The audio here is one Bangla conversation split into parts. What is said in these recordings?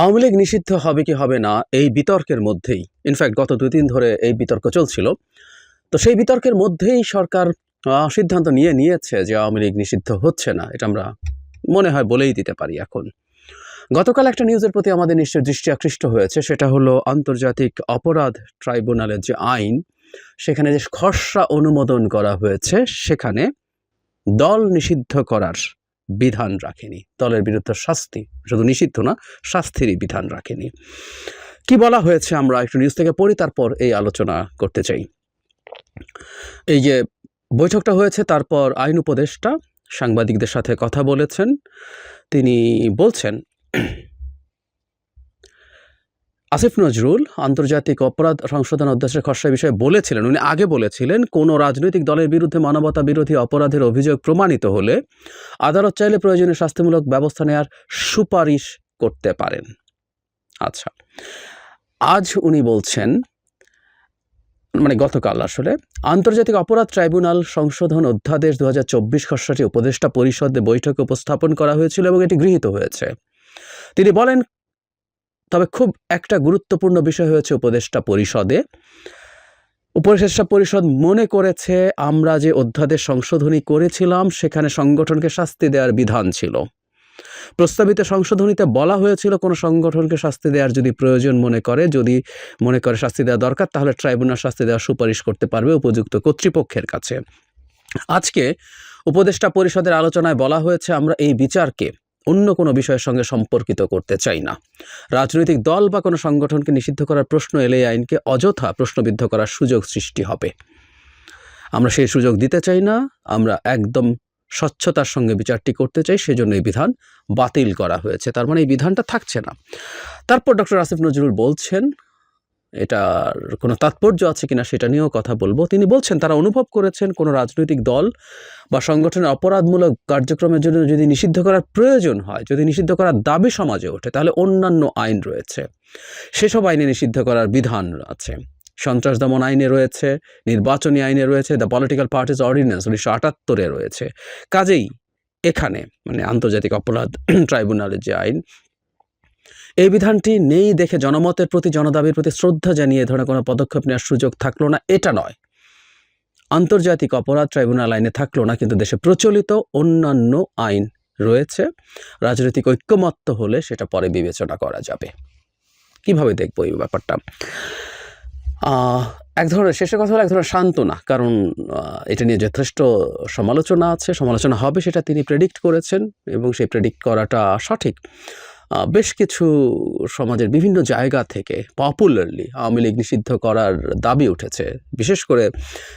আওয়ামী লীগ নিষিদ্ধ হবে কি হবে না এই বিতর্কের মধ্যেই? ইনফ্যাক্ট গত দুই দিন ধরে এই বিতর্ক চলছিল। তো সেই বিতর্কের মধ্যেই সরকার সিদ্ধান্ত নিয়ে নিয়েছে যে আওয়ামী লীগ নিষিদ্ধ হচ্ছে না। এটা আমরা মনে হয় বলেই দিতে পারি এখন। গতকাল একটা নিউজের প্রতি আমাদের নিশ্চয় দৃষ্টি আকৃষ্ট হয়েছে। সেটা হলো আন্তর্জাতিক অপরাধ ট্রাইব্যুনালের যে আইন, সেখানে যে খসড়া অনুমোদন করা হয়েছে, সেখানে দল নিষিদ্ধ করার বিধান রাখেনি। দলের বিরুদ্ধে শাস্তি শুধু নিষিদ্ধ না, শাস্তিরই বিধান রাখেনি। কি বলা হয়েছে আমরা একটু নিউজ থেকে পড়ি, তারপর এই আলোচনা করতে চাই। এই যে বৈঠকটা হয়েছে, তারপর আইন উপদেষ্টা সাংবাদিকদের সাথে কথা বলেছেন। তিনি বলছেন আসিফ নজরুল আন্তর্জাতিক অপরাধ সংশোধন অধ্যাদেশের খসড়া বিষয়ে বলেছিলেন। উনি আগে বলেছিলেন, কোনো রাজনৈতিক দলের বিরুদ্ধে মানবতা বিরোধী অপরাধের অভিযোগ প্রমাণিত হলে আদালত চাইলে প্রয়োজনীয় শাস্তিমূলক ব্যবস্থা নেওয়ার সুপারিশ করতে পারেন। আচ্ছা আজ উনি বলছেন মানে গতকাল আসলে, আন্তর্জাতিক অপরাধ ট্রাইব্যুনাল সংশোধন অধ্যাদেশ দু হাজার চব্বিশ খসড়াটি উপদেষ্টা পরিষদে বৈঠকে উপস্থাপন করা হয়েছিল এবং এটি গৃহীত হয়েছে। তিনি বলেন তবে খুব একটা গুরুত্বপূর্ণ বিষয় হয়েছে উপদেষ্টা পরিষদে। উপদেষ্টা পরিষদ মনে করেছে, আমরা যে অধ্যাদেশ সংশোধনী করেছিলাম, সেখানে সংগঠনকে শাস্তি দেওয়ার বিধান ছিল। প্রস্তাবিত সংশোধনীতে বলা হয়েছিল, কোনো সংগঠনকে শাস্তি দেওয়ার যদি প্রয়োজন মনে করে, যদি মনে করে শাস্তি দেওয়া দরকার, তাহলে ট্রাইব্যুনাল শাস্তি দেওয়ার সুপারিশ করতে পারবে উপযুক্ত কর্তৃপক্ষের কাছে। আজকে উপদেষ্টা পরিষদের আলোচনায় বলা হয়েছে, আমরা এই বিচারকে অন্য কোনো বিষয়ের সঙ্গে সম্পর্কিত করতে চাই না। রাজনৈতিক দল বা কোনো সংগঠনকে নিষিদ্ধ করার প্রশ্ন এলে আইনকে অযথা প্রশ্নবিদ্ধ করার সুযোগ সৃষ্টি হবে। আমরা সেই সুযোগ দিতে চাই না, আমরা একদম স্বচ্ছতার সঙ্গে বিচারটি করতে চাই, সেজন্য এই বিধান বাতিল করা হয়েছে। তার মানে এই বিধানটা থাকছে না। তারপর ডক্টর আসিফ নজরুল বলছেন এটার কোনো তাৎপর্য আছে কিনা সেটা নিয়েও কথা বলব। তিনি বলছেন, তারা অনুভব করেছেন কোনো রাজনৈতিক দল বা সংগঠনের অপরাধমূলক কার্যক্রমের জন্য যদি নিষিদ্ধ করার প্রয়োজন হয়, যদি নিষিদ্ধ করার দাবি সমাজে ওঠে, তাহলে অন্যান্য আইন রয়েছে। সেসব আইনে নিষিদ্ধ করার বিধান আছে। সন্ত্রাস দমন আইনে রয়েছে, নির্বাচনী আইনে রয়েছে, দ্য পলিটিক্যাল পার্টিস অর্ডিন্যান্স উনিশশো আটাত্তরে রয়েছে। কাজেই এখানে মানে আন্তর্জাতিক অপরাধ ট্রাইব্যুনালের যে আইন এই বিধানটি নেই দেখে জনমতের প্রতি, জনদাবির প্রতি শ্রদ্ধা জানিয়ে ধরনের কোনো পদক্ষেপ নেওয়ার সুযোগ থাকল না। এটা নয়। আন্তর্জাতিক অপরাধ ট্রাইব্যুনাল আইনে থাকল না, কিন্তু দেশে প্রচলিত অন্যান্য আইন রয়েছে। রাজনৈতিক ঐক্যমত্য হলে সেটা পরে বিবেচনা করা যাবে। কীভাবে দেখব এই ব্যাপারটা? এক ধরনের শেষের কথা হলো এক ধরনের সান্ত্বনা, কারণ এটা নিয়ে যথেষ্ট সমালোচনা আছে। সমালোচনা হবে সেটা তিনি প্রেডিক্ট করেছেন এবং সেই প্রেডিক্ট করাটা সঠিক। বেশ কিছু সমাজের বিভিন্ন জায়গা থেকে পপুলারলি আওয়ামী লীগ নিষিদ্ধ করার দাবি উঠেছে। বিশেষ করে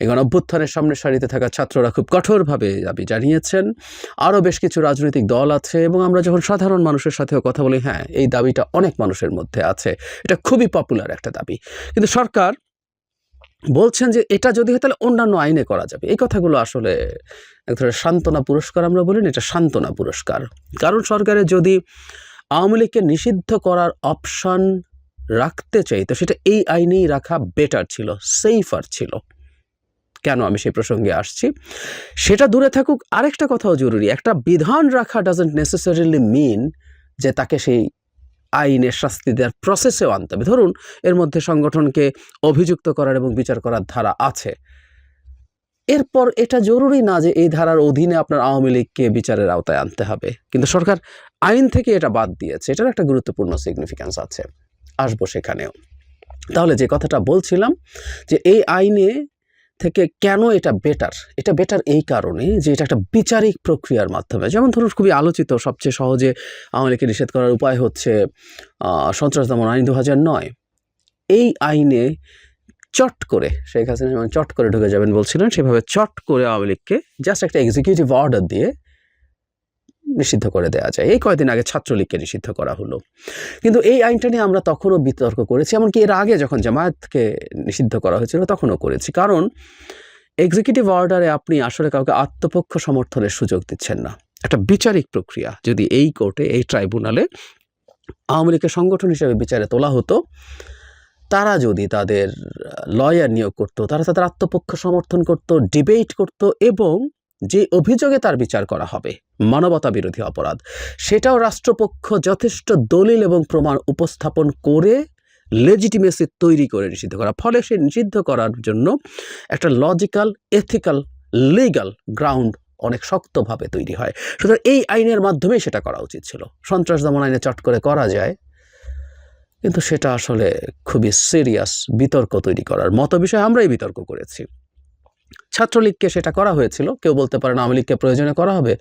এখন অভ্যুত্থানের সামনে সারিতে থাকা ছাত্ররা খুব কঠোরভাবে দাবি জানিয়েছেন। আরও বেশ কিছু রাজনৈতিক দল আছে এবং আমরা যখন সাধারণ মানুষের সাথেও কথা বলি হ্যাঁ এই দাবিটা অনেক মানুষের মধ্যে আছে। এটা খুবই পপুলার একটা দাবি। কিন্তু সরকার বলছেন যে এটা যদি হয় তাহলে অন্যান্য আইনে করা যাবে। এই কথাগুলো আসলে এক ধরনের সান্ত্বনা পুরস্কার আমরা বলি এটা সান্ত্বনা পুরস্কার। কারণ সরকারের যদি আওয়ামী লীগকে নিষিদ্ধ করার অপশন রাখতে চাই। তো সেটা এই আইনেই রাখা বেটার ছিল সেফার ছিল। কেন আমি সেই প্রসঙ্গে আসছি? সেটা দূরে থাকুক, আরেকটা কথাও জরুরি। একটা বিধান রাখা ডাজেন্ট নেসেসারিলি মিন যে তাকে সেই আইনের শাস্তি দেওয়ার প্রসেসেও আনতে হবে। ধরুন, এর মধ্যে সংগঠনকে অভিযুক্ত করার এবং বিচার করার ধারা আছে। এরপর এটা জরুরি না যে এই ধারার অধীনে আপনার আওয়ামী লীগকে বিচারের আওতায় আনতে হবে। কিন্তু সরকার আইন থেকে এটা বাদ দিয়েছে। এটার একটা গুরুত্বপূর্ণ সিগনিফিক্যান্স আছে। আসব সেখানেও। তাহলে যে কথাটা বলছিলাম যে এই আইনে থেকে কেন এটা বেটার এটা বেটার এই কারণে যে এটা একটা বিচারিক প্রক্রিয়ার মাধ্যমে। যেমন ধরুন খুবই আলোচিত, সবচেয়ে সহজে আওয়ামী লীগকে নিষেধ করার উপায় হচ্ছে সন্ত্রাস দমন আইন দু হাজার নয়। এই আইনে চট করে শেখ হাসিনা যেমন চট করে ঢুকে যাবেন বলছিলেন, সেভাবে চট করে আওয়ামী লীগকে জাস্ট একটা এক্সিকিউটিভ অর্ডার দিয়ে নিষিদ্ধ করে দেওয়া যায়। এই কয়েকদিন আগে ছাত্রলীগকে নিষিদ্ধ করা হলো। কিন্তু এই আইনটা নিয়ে আমরা তখনও বিতর্ক করেছি, এমনকি এর আগে যখন জামায়াতকে নিষিদ্ধ করা হয়েছিল তখনও করেছি। কারণ এক্সিকিউটিভ অর্ডারে আপনি আসলে কাউকে আত্মপক্ষ সমর্থনের সুযোগ দিচ্ছেন না। একটা বিচারিক প্রক্রিয়া। যদি এই কোর্টে, এই ট্রাইব্যুনালে আওয়ামী লীগের সংগঠন হিসেবে বিচারে তোলা হতো তারা যদি তাদের লয়ার নিয়োগ করতো, তারা তাদের আত্মপক্ষ সমর্থন করত ডিবেট করত এবং যে অভিযোগে তার বিচার করা হবে, মানবতা বিরোধী অপরাধ, সেটাও রাষ্ট্রপক্ষ যথেষ্ট দলিল এবং প্রমাণ উপস্থাপন করে লেজিটিমেসি তৈরি করে নিষিদ্ধ করা। ফলে সে নিষিদ্ধ করার জন্য একটা লজিক্যাল এথিক্যাল লিগাল গ্রাউন্ড অনেক শক্তভাবে তৈরি হয়। সুতরাং এই আইনের মাধ্যমেই সেটা করা উচিত ছিল। সন্ত্রাস দমন আইনে চট করে করা যায়। কিন্তু সেটা আসলে খুবই সিরিয়াস বিতর্ক তৈরি করার মতো বিষয় আমরাই বিতর্ক করেছি। ছাত্রলীগকে সেটা করা হয়েছিল, কেউ বলতে পারে না আওয়ামী লীগকে প্রয়োজনে করা হবে।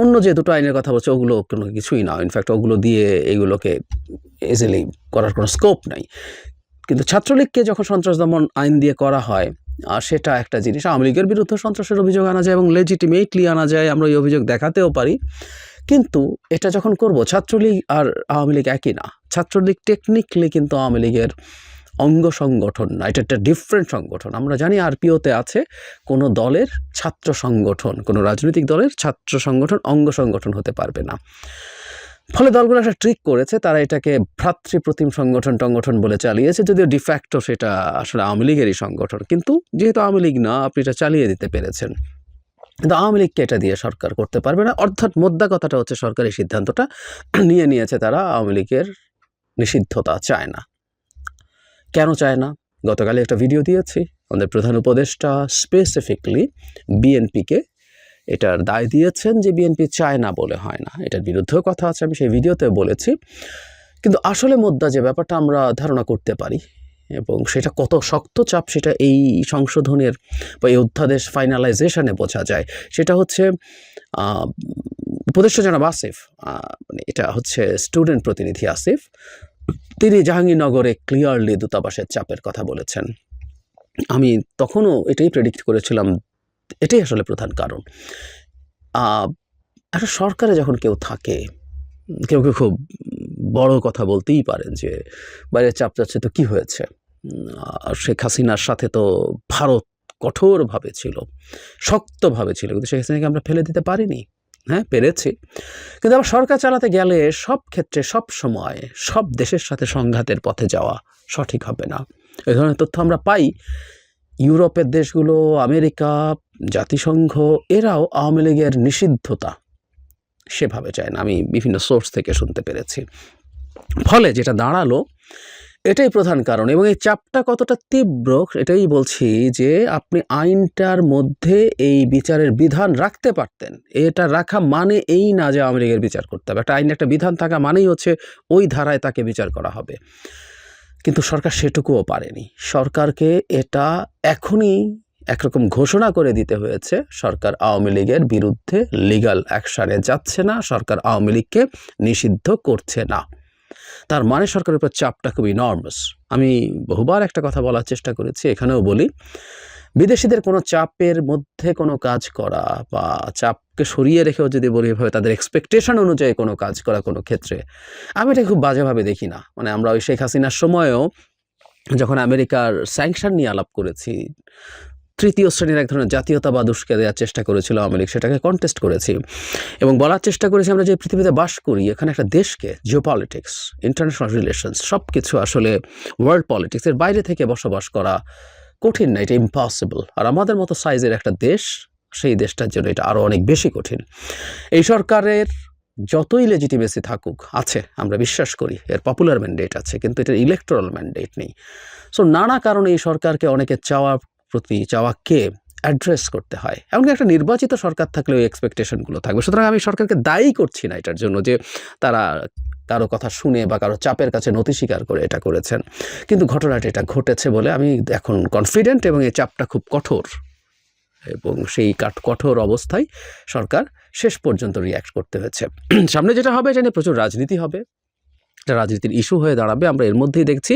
অন্য যে দুটো আইনের কথা বলছে, ওগুলো কোনো কিছুই না। ইনফ্যাক্ট ওগুলো দিয়ে এগুলোকে ইজিলি করার কোনো স্কোপ নাই। কিন্তু ছাত্রলীগকে যখন সন্ত্রাস দমন আইন দিয়ে করা হয়, আর সেটা একটা জিনিস, আওয়ামী লীগের বিরুদ্ধে সন্ত্রাসের অভিযোগ আনা যায় এবং লেজিটিমেটলি আনা যায়, আমরা ওই অভিযোগ দেখাতেও পারি। কিন্তু এটা যখন করব, ছাত্রলীগ আর আওয়ামী লীগ একই না। ছাত্রলীগ টেকনিক্যালি কিন্তু আওয়ামী লীগের অঙ্গ সংগঠন না, এটা একটা ডিফারেন্ট সংগঠন। আমরা জানি আরপিওতে আছে কোনো দলের ছাত্র সংগঠন, কোনো রাজনৈতিক দলের ছাত্র সংগঠন, অঙ্গ সংগঠন হতে পারবে না। ফলে দলগুলো একটা ট্রিক করেছে, তারা এটাকে ভ্রাতৃপ্রতিম সংগঠন টংগঠন বলে চালিয়েছে, যদিও ডিফ্যাক্টো সেটা আসলে আওয়ামী লীগেরই সংগঠন। কিন্তু যেহেতু আওয়ামী লীগ না, আপনি এটা চালিয়ে দিতে পেরেছেন। কিন্তু আওয়ামী লীগকে এটা দিয়ে সরকার করতে পারবে না। অর্থাৎ মোদ্দা কথাটা হচ্ছে সরকারি সিদ্ধান্তটা নিয়ে নিয়েছে তারা, আওয়ামী লীগের নিষিদ্ধতা চায় না। কেন চায় না? গতকালে একটা ভিডিও দিয়েছি। আমাদের প্রধান উপদেষ্টা স্পেসিফিকলি বিএনপিকে এটার দায় দিয়েছেন যে বিএনপি চায় না বলে হয় না। এটার বিরুদ্ধেও কথা আছে, আমি সেই ভিডিওতে বলেছি। কিন্তু আসলে মোদ্দা যে ব্যাপারটা আমরা ধারণা করতে পারি এবং সেটা কত শক্ত চাপ সেটা এই সংশোধনের বা এই অধ্যাদেশ ফাইনালাইজেশনে বোঝা যায়। সেটা হচ্ছে উপদেষ্টা জনাব আসিফ মানে এটা হচ্ছে স্টুডেন্ট প্রতিনিধি আসিফ, তিনি জাহাঙ্গীরনগরে ক্লিয়ারলি দূতাবাসের চাপের কথা বলেছেন। আমি তখনও এটাই প্রেডিক্ট করেছিলাম, এটাই আসলে প্রধান কারণ। একটা সরকারে যখন কেউ থাকে, কেউ কেউ খুব বড় কথা বলতেই পারেন যে বাইরে চাপ যাচ্ছে তো কি হয়েছে? শেখ হাসিনার সাথে তো ভারত কঠোরভাবে ছিল, শক্তভাবে ছিল, কিন্তু শেখ হাসিনাকে আমরা ফেলে দিতে পারিনি। হ্যাঁ পেরেছি। কিন্তু আবার সরকার চালাতে গেলে সব ক্ষেত্রে, সব সময়, সব দেশের সাথে সংঘাতের পথে যাওয়া সঠিক হবে না। এই ধরনের তথ্য আমরা পাই। ইউরোপের দেশগুলো, আমেরিকা, জাতিসংঘ, এরাও আওয়ামী লীগের নিষিদ্ধতা সেভাবে চায় না। আমি বিভিন্ন সোর্স থেকে শুনতে পেরেছি। ফলে যেটা দাঁড়াল এটাই প্রধান কারণ এবং এই চাপটা কতটা তীব্র এটাই বলছি যে আপনি আইনটার মধ্যে এই বিচারের বিধান রাখতে পারতেন। এটা রাখা মানে এই না যে আওয়ামী লীগের বিচার করতে হবে। একটা আইনে একটা বিধান থাকা মানেই হচ্ছে ওই ধারায় তাকে বিচার করা হবে। কিন্তু সরকার সেটুকুও পারেনি। সরকারকে এটা এখনই একরকম ঘোষণা করে দিতে হয়েছে, সরকার আওয়ামী লীগের বিরুদ্ধে লিগ্যাল অ্যাকশানে যাচ্ছে না, সরকার আওয়ামী লীগকে নিষিদ্ধ করছে না। তার মানে সরকারের উপর চাপটা খুবই নর্মাস আমি বহুবার একটা কথা বলার চেষ্টা করেছি, এখানেও বলি, বিদেশিদের কোনো চাপের মধ্যে কোনো কাজ করা বা চাপকে সরিয়ে রেখেও যদি বলি এভাবে তাদের এক্সপেকটেশন অনুযায়ী কোনো কাজ করা কোনো ক্ষেত্রে, আমি এটা খুব বাজেভাবে দেখি না। মানে আমরা ওই শেখ হাসিনার সময়েও যখন আমেরিকার স্যাংশন নিয়ে আলাপ করেছি তৃতীয় শ্রেণির এক ধরনের জাতীয়তাবাদ উস্কে দেওয়ার চেষ্টা করেছিল আওয়ামী লীগ। সেটাকে কন্টেস্ট করেছি। এবং বলার চেষ্টা করেছি আমরা যে পৃথিবীতে বাস করি, এখানে একটা দেশকে জিও পলিটিক্স ইন্টারন্যাশনাল রিলেশনস সব কিছু আসলে ওয়ার্ল্ড পলিটিক্সের বাইরে থেকে বসবাস করা কঠিন না, এটা ইম্পসিবল আর আমাদের মতো সাইজের একটা দেশ, সেই দেশটার জন্য এটা আরও অনেক বেশি কঠিন। এই সরকারের যতই লেজিটিমেসি থাকুক, আছে, আমরা বিশ্বাস করি, এর পপুলার ম্যান্ডেট আছে, কিন্তু এটার ইলেকট্রাল ম্যান্ডেট নেই। সো নানা কারণে এই সরকারকে অনেকে চাওয়া প্রতি চাওয়াকে অ্যাড্রেস করতে হয়। এমনকি একটা নির্বাচিত সরকার থাকলে ওই এক্সপেকটেশনগুলো থাকবে। সুতরাং আমি সরকারকে দায়ী করছি না এটার জন্য যে তারা কারও কথা শুনে বা কারও চাপের কাছে নথি স্বীকার করে এটা করেছেন। কিন্তু ঘটনাটা এটা ঘটেছে বলে আমি এখন কনফিডেন্ট এবং এই চাপটা খুব কঠোর। এবং সেই কাঠ- কঠোর অবস্থায় সরকার শেষ পর্যন্ত রিয়্যাক্ট করতে হয়েছে। সামনে যেটা হবে জানি প্রচুর রাজনীতি হবে। এটা রাজনীতির ইস্যু হয়ে দাঁড়াবে। আমরা এর মধ্যেই দেখছি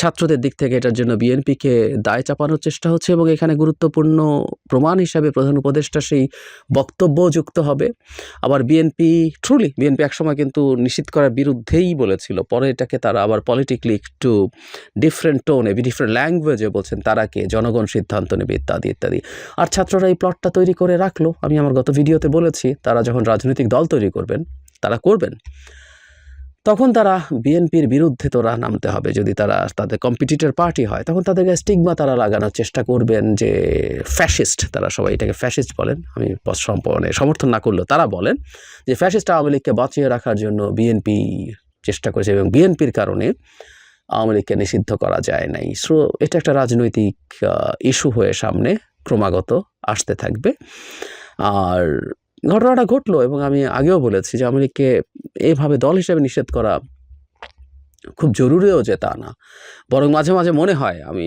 ছাত্রদের দিক থেকে এটার জন্য বিএনপিকে দায় চাপানোর চেষ্টা হচ্ছে এবং এখানে গুরুত্বপূর্ণ প্রমাণ হিসাবে প্রধান উপদেষ্টা সেই বক্তব্য যুক্ত হবে। আবার বিএনপি ট্রুলি বিএনপি একসময় কিন্তু নিষিদ্ধ করার বিরুদ্ধেই বলেছিল। পরে এটাকে তারা আবার পলিটিক্যালি একটু ডিফারেন্ট টোনে ডিফারেন্ট ল্যাঙ্গুয়েজে বলছেন, তারা কে? জনগণ সিদ্ধান্ত নেবে, ইত্যাদি ইত্যাদি। আর ছাত্ররা এই প্লটটা তৈরি করে রাখল। আমি আমার গত ভিডিওতে বলেছি, তারা যখন রাজনৈতিক দল তৈরি করবেন, তারা করবেন। তখন তারা বিএনপির বিরুদ্ধে তোরা নামতে হবে। যদি তারা তাদের কম্পিটিটর পার্টি হয়, তখন তাদেরকে স্টিগমা তারা লাগানোর চেষ্টা করবেন যে ফ্যাসিস্ট তারা সবাই এটাকে ফ্যাসিস্ট বলেন। আমি সম্পর্কে সমর্থন না করলেও তারা বলেন যে ফ্যাসিস্ট আওয়ামী লীগকে বাঁচিয়ে রাখার জন্য বিএনপি চেষ্টা করেছে এবং বিএনপির কারণে আওয়ামী লীগকে নিষিদ্ধ করা যায় নাই। সো এটা একটা রাজনৈতিক ইস্যু হয়ে সামনে ক্রমাগত আসতে থাকবে। আর ঘটনাটা ঘটলো এবং আমি আগেও বলেছি যে আওয়ামী লীগকে এইভাবে দল হিসেবে নিষেধ করা খুব জরুরিও যে তা না। বরং মাঝে মাঝে মনে হয়, আমি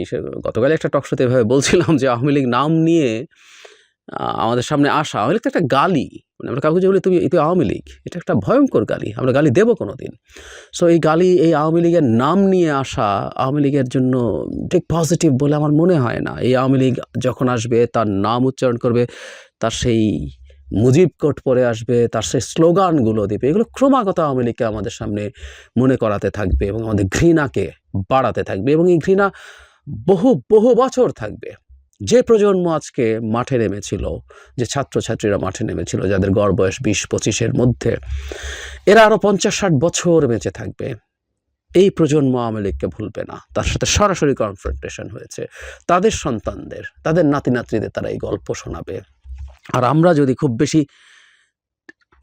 গতকালে একটা টকশোতে এভাবে বলছিলাম যে আওয়ামী লীগ নাম নিয়ে আমাদের সামনে আসা, আওয়ামী লীগ তো একটা গালি। মানে আমরা কাউকে যে বলি, তুমি তুমি আওয়ামী লীগ, এটা একটা ভয়ঙ্কর গালি। আমরা গালি দেবো কোনো দিন সো এই গালি, এই আওয়ামী লীগের নাম নিয়ে আসা, আওয়ামী লীগের জন্য ঠিক পজিটিভ বলে আমার মনে হয় না। এই আওয়ামী লীগ যখন আসবে, তার নাম উচ্চারণ করবে, তার সেই মুজিব কোট পরে আসবে, তার সেই স্লোগানগুলো দিবে, এগুলো ক্রমাগত আওয়ামী লীগকে আমাদের সামনে মনে করাতে থাকবে এবং আমাদের ঘৃণাকে বাড়াতে থাকবে এবং এই ঘৃণা বহু বহু বছর থাকবে। যে প্রজন্ম আজকে মাঠে নেমেছিল, যে ছাত্রছাত্রীরা মাঠে নেমেছিল, যাদের গড় বয়স বিশ পঁচিশের মধ্যে, এরা আরও পঞ্চাশ ষাট বছর বেঁচে থাকবে। এই প্রজন্ম আওয়ামী লীগকে ভুলবে না। তার সাথে সরাসরি কনফ্রন্টেশন হয়েছে। তাদের সন্তানদের, তাদের নাতি নাতনিদের তারা এই গল্প শোনাবে। আর আমরা যদি খুব বেশি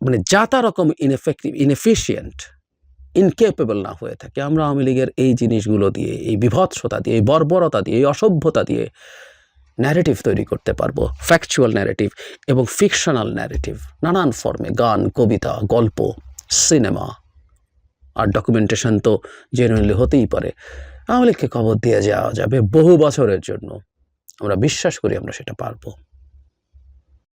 মানে যাতা রকম ইনএফেক্টিভ ইনএফিশিয়েন্ট ইনকেপেবল না হয়ে থাকে, আমরা আওয়ামী লীগের এই জিনিসগুলো দিয়ে, এই বিভৎসতা দিয়ে, এই বর্বরতা দিয়ে, এই অসভ্যতা দিয়ে ন্যারেটিভ তৈরি করতে পারব। ফ্যাকচুয়াল ন্যারেটিভ এবং ফিকশনাল ন্যারেটিভ নানান ফর্মে গান, কবিতা, গল্প সিনেমা আর ডকুমেন্টেশন তো জেনুইনলি হতেই পারে। আওয়ামী লীগকে খবর দিয়ে যাওয়া যাবে বহু বছরের জন্য। আমরা বিশ্বাস করি আমরা সেটা পারব।